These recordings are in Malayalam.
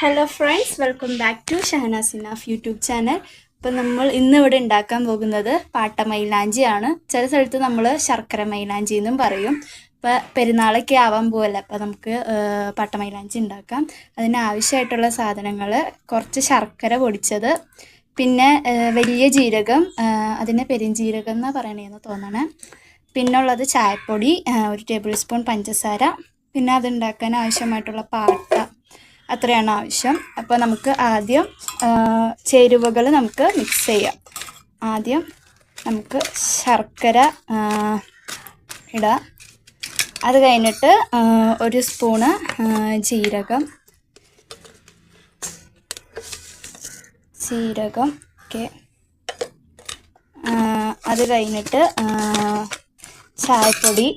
Hello friends welcome back to ഷഹനാസിനാഫ് YouTube channel ഇപ്പം നമ്മൾ ഇന്ന് ഇവിടെ ഉണ്ടാക്കാൻ പോകുന്നത് പാട്ട മൈലാഞ്ചിയാണ് ചില സ്ഥലത്ത് നമ്മൾ ശർക്കര മൈലാഞ്ചി എന്നും പറയും. ഇപ്പം പെരുന്നാളൊക്കെ ആവാൻ പോകല്ല അപ്പം നമുക്ക് പാട്ട മൈലാഞ്ചി ഉണ്ടാക്കാം. അതിനാവശ്യമായിട്ടുള്ള സാധനങ്ങൾ കുറച്ച് ശർക്കര പൊടിച്ചത് പിന്നെ വലിയ ജീരകം അതിനെ എന്ന് എന്നാണ് പറയണതെന്ന് തോന്നണേ. പിന്നെ ഉള്ളത് ചായപ്പൊടി ഒരു ടേബിൾ സ്പൂൺ പഞ്ചസാര പിന്നെ അതുണ്ടാക്കാൻ ആവശ്യമായിട്ടുള്ള പാട്ട അത്രയാണ് ആവശ്യം. അപ്പോൾ നമുക്ക് ആദ്യം ചേരുവകൾ നമുക്ക് മിക്സ് ചെയ്യാം. ആദ്യം നമുക്ക് ശർക്കര ഇടാം. അത് കഴിഞ്ഞിട്ട് ഒരു സ്പൂണ് ജീരകം. ജീരകം ഓക്കെ. അത് കഴിഞ്ഞിട്ട് ചായപ്പൊടി.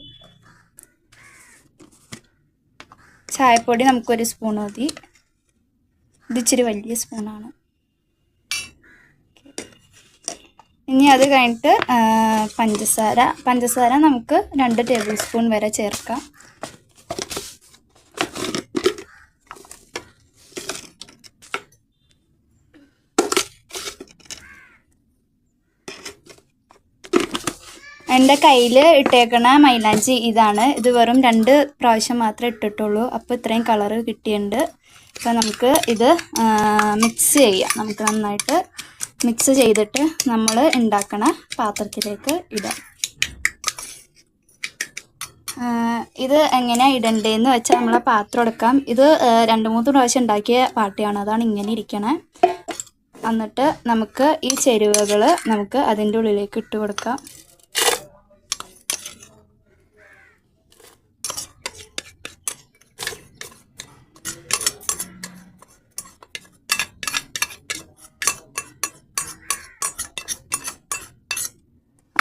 ചായപ്പൊടി നമുക്കൊരു സ്പൂൺ മതി. ഇത് ഇച്ചിരി വലിയ സ്പൂണാണ്. ഇനി അത് കഴിഞ്ഞിട്ട് പഞ്ചസാര. പഞ്ചസാര നമുക്ക് രണ്ട് ടേബിൾ സ്പൂൺ വരെ ചേർക്കാം. എന്റെ കയ്യിൽ ഇട്ടേക്കണ മൈലാഞ്ചി ഇതാണ്. ഇത് വെറും രണ്ട് പ്രാവശ്യം മാത്രമേ ഇട്ടിട്ടുള്ളൂ. അപ്പോൾ ഇത്രയും കളർ കിട്ടിയിട്ടുണ്ട്. അപ്പോൾ നമുക്ക് ഇത് മിക്സ് ചെയ്യാം. നമുക്ക് നന്നായിട്ട് മിക്സ് ചെയ്തിട്ട് നമ്മൾ ഉണ്ടാക്കണ പാത്രത്തിലേക്ക് ഇടാം. ഇത് എങ്ങനെയാണ് ഇടണ്ടേന്ന് വെച്ചാൽ നമ്മളെ പാത്രം എടുക്കാം. ഇത് രണ്ട് മൂന്ന് പ്രാവശ്യം ഉണ്ടാക്കിയ പാട്ടിയാണ്. അതാണ് ഇങ്ങനെ ഇരിക്കണേ. എന്നിട്ട് നമുക്ക് ഈ ചേരുവകൾ നമുക്ക് അതിന്റെ ഉള്ളിലേക്ക് ഇട്ട് കൊടുക്കാം.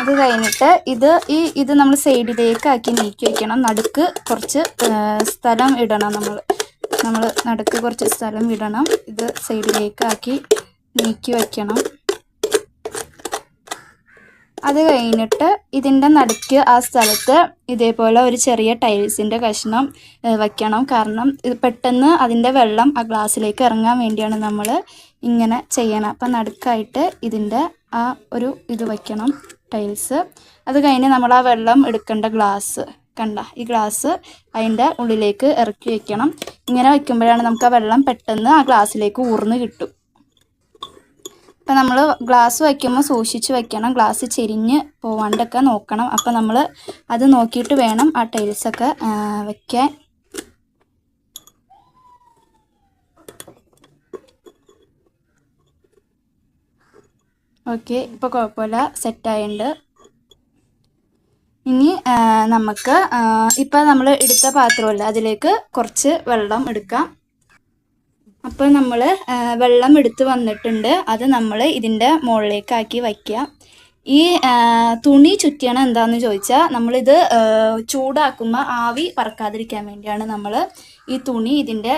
അത് കഴിഞ്ഞിട്ട് ഇത് ഈ ഇത് നമ്മൾ സൈഡിലേക്ക് ആക്കി നീക്കി വയ്ക്കണം നടുക്ക് കുറച്ച് സ്ഥലം ഇടണം നമ്മൾ. നമ്മൾ നടുക്ക് കുറച്ച് സ്ഥലം ഇടണം. ഇത് സൈഡിലേക്ക് ആക്കി നീക്കി വയ്ക്കണം അത് കഴിഞ്ഞിട്ട് ഇതിന്റെ നടുക്ക് ആ സ്ഥലത്ത് ഇതേപോലെ ഒരു ചെറിയ ടൈൽസിന്റെ കഷ്ണം വയ്ക്കണം കാരണം ഇത് പെട്ടെന്ന് അതിന്റെ വെള്ളം ആ ഗ്ലാസ്സിലേക്ക് ഇറങ്ങാൻ വേണ്ടിയാണ് നമ്മൾ ഇങ്ങനെ ചെയ്യണം. അപ്പം നടുക്കായിട്ട് ഇതിന്റെ ആ ഒരു ഇത് വയ്ക്കണം ടൈൽസ് അത് കഴിഞ്ഞ് നമ്മൾ ആ വെള്ളം എടുക്കേണ്ട ഗ്ലാസ് കണ്ട ഈ ഗ്ലാസ് അതിന്റെ ഉള്ളിലേക്ക് ഇറക്കി വെക്കണം. ഇങ്ങനെ വയ്ക്കുമ്പോഴാണ് നമുക്ക് ആ വെള്ളം പെട്ടെന്ന് ആ ഗ്ലാസ്സിലേക്ക് ഊർന്ന് കിട്ടും. അപ്പം നമ്മൾ ഗ്ലാസ് വയ്ക്കുമ്പോൾ സൂക്ഷിച്ച് വയ്ക്കണം ഗ്ലാസ് ചെരിഞ്ഞ് പോവാണ്ടൊക്കെ നോക്കണം. അപ്പം നമ്മൾ അത് നോക്കിയിട്ട് വേണം ആ ടൈൽസൊക്കെ വെക്കാൻ ഓക്കെ ഇപ്പോൾ കുഴപ്പമില്ല. സെറ്റായിട്ടുണ്ട് ഇനി നമുക്ക് ഇപ്പം നമ്മൾ എടുത്ത പാത്രമല്ല അതിലേക്ക് കുറച്ച് വെള്ളം എടുക്കാം. അപ്പോൾ നമ്മൾ വെള്ളം എടുത്ത് വന്നിട്ടുണ്ട്. അത് നമ്മൾ ഇതിന്റെ മുകളിലേക്കാക്കി വയ്ക്കുക. ഈ തുണി ചുറ്റിയാണ് എന്താണെന്ന് ചോദിച്ചാൽ നമ്മളിത് ചൂടാക്കുമ്പോൾ ആവി പറക്കാതിരിക്കാൻ വേണ്ടിയാണ് നമ്മൾ ഈ തുണി ഇതിന്റെ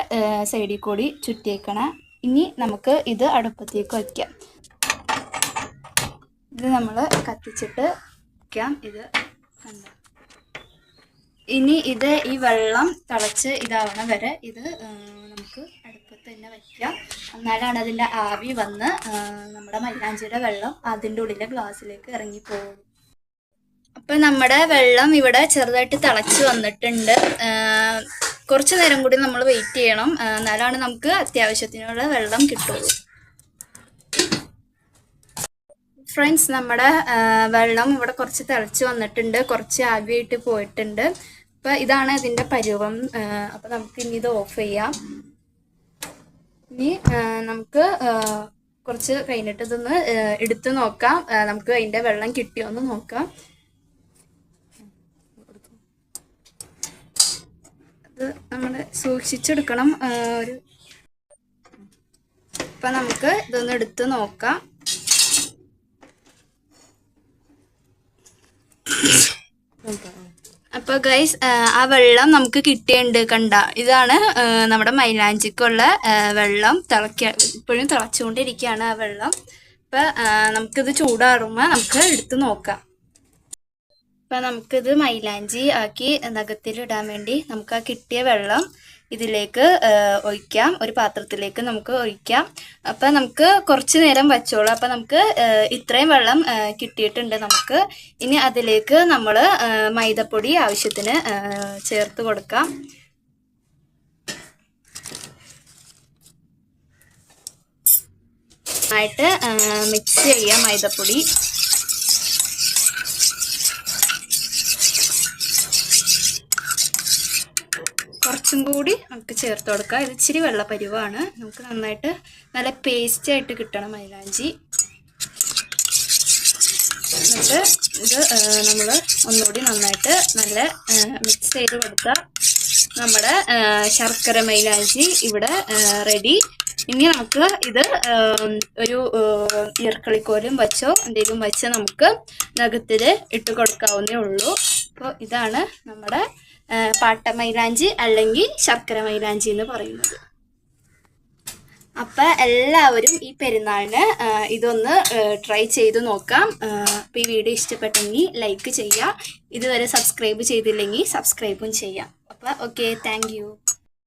സൈഡിൽ കൂടി ചുറ്റിയേക്കണേ. ഇനി നമുക്ക് ഇത് അടുപ്പത്തേക്ക് വയ്ക്കാം. ഇത് നമ്മൾ കത്തിച്ചിട്ട് വയ്ക്കാം. ഇത് കണ്ടോ? ഇനി ഇത് ഈ വെള്ളം തിളച്ച് ഇതാവണ വരെ ഇത് നമുക്ക് അടുപ്പത്ത് തന്നെ വയ്ക്കാം. എന്നാലാണ് അതിന്റെ ആവി വന്ന് നമ്മുടെ മൈലാഞ്ചിയുടെ വെള്ളം അതിന്റെ ഉള്ളിലെ ഗ്ലാസ്സിലേക്ക് ഇറങ്ങിപ്പോകും അപ്പം നമ്മുടെ വെള്ളം ഇവിടെ ചെറുതായിട്ട് തിളച്ച് വന്നിട്ടുണ്ട്. കുറച്ച് നേരം കൂടി നമ്മൾ വെയിറ്റ് ചെയ്യണം. എന്നാലാണ് നമുക്ക് അത്യാവശ്യത്തിനുള്ള വെള്ളം കിട്ടുള്ളൂ. ഫ്രണ്ട്സ് നമ്മുടെ വെള്ളം ഇവിടെ കുറച്ച് തിളച്ച് വന്നിട്ടുണ്ട്. കുറച്ച് ആവിയായിട്ട് പോയിട്ടുണ്ട്. അപ്പം ഇതാണ് ഇതിന്റെ പരുവം. അപ്പം നമുക്ക് ഇനി ഇത് ഓഫ് ചെയ്യാം. ഇനി നമുക്ക് കുറച്ച് കഴിഞ്ഞിട്ട് ഇതൊന്ന് എടുത്തു എടുത്ത് നോക്കാം. നമുക്ക് അതിന്റെ വെള്ളം കിട്ടിയോ എന്ന് നോക്കാം. അത് നമ്മൾ സൂക്ഷിച്ചെടുക്കണം ഒരു അപ്പം നമുക്ക് ഇതൊന്ന് എടുത്തു നോക്കാം. അപ്പോൾ ഗൈസ് ആ വെള്ളം നമുക്ക് കിട്ടിയുണ്ട് കണ്ട? ഇതാണ് നമ്മുടെ മൈലാഞ്ചിക്കുള്ള വെള്ളം. തിളക്ക ഇപ്പോഴും തിളച്ചുകൊണ്ടിരിക്കുകയാണ് ആ വെള്ളം. അപ്പം നമുക്കിത് ചൂടാറുമ്പോൾ നമുക്ക് എടുത്തു നോക്കാം. അപ്പം നമുക്കിത് മൈലാഞ്ചി ആക്കി നഖത്തിലിടാൻ വേണ്ടി നമുക്ക് ആ കിട്ടിയ വെള്ളം ഇതിലേക്ക് ഒഴിക്കാം. ഒരു പാത്രത്തിലേക്ക് നമുക്ക് ഒഴിക്കാം. അപ്പം നമുക്ക് കുറച്ച് നേരം വെച്ചോളൂ. അപ്പം നമുക്ക് ഇത്രയും വെള്ളം കിട്ടിയിട്ടുണ്ട് നമുക്ക്. ഇനി അതിലേക്ക് നമ്മൾ മൈദപ്പൊടി ആവശ്യത്തിന് ചേർത്ത് കൊടുക്കാം. ആയിട്ട് മിക്സ് ചെയ്യാം മൈദപ്പൊടി. കുറച്ചും കൂടി നമുക്ക് ചേർത്ത് കൊടുക്കാം. ഇത് ഇച്ചിരി വെള്ളപ്പരിവാണ്. നമുക്ക് നന്നായിട്ട് നല്ല പേസ്റ്റ് ആയിട്ട് കിട്ടണം മൈലാഞ്ചി. എന്നിട്ട് ഇത് നമ്മൾ ഒന്നുകൂടി നന്നായിട്ട് നല്ല മിക്സ് ചെയ്ത് കൊടുക്കുക നമ്മുടെ ശർക്കര മൈലാഞ്ചി ഇവിടെ റെഡി ഇനി നമുക്ക് ഇത് ഒരു ഈർക്കളിക്കോലും വച്ചോ എന്തെങ്കിലും വെച്ച് നമുക്ക് നഖത്തിൽ ഇട്ട് കൊടുക്കാവുന്നേ ഉള്ളൂ. അപ്പോൾ ഇതാണ് നമ്മുടെ പാട്ട മൈലാഞ്ചി അല്ലെങ്കിൽ ശർക്കര മൈലാഞ്ചി എന്ന് പറയുന്നത്. അപ്പം എല്ലാവരും ഈ പെരുന്നാളിന് ഇതൊന്ന് ട്രൈ ചെയ്ത് നോക്കാം. അപ്പം ഈ വീഡിയോ ഇഷ്ടപ്പെട്ടെങ്കിൽ ലൈക്ക് ചെയ്യുക ഇതുവരെ സബ്സ്ക്രൈബ് ചെയ്തില്ലെങ്കിൽ സബ്സ്ക്രൈബും ചെയ്യാം. അപ്പം ഓക്കെ താങ്ക്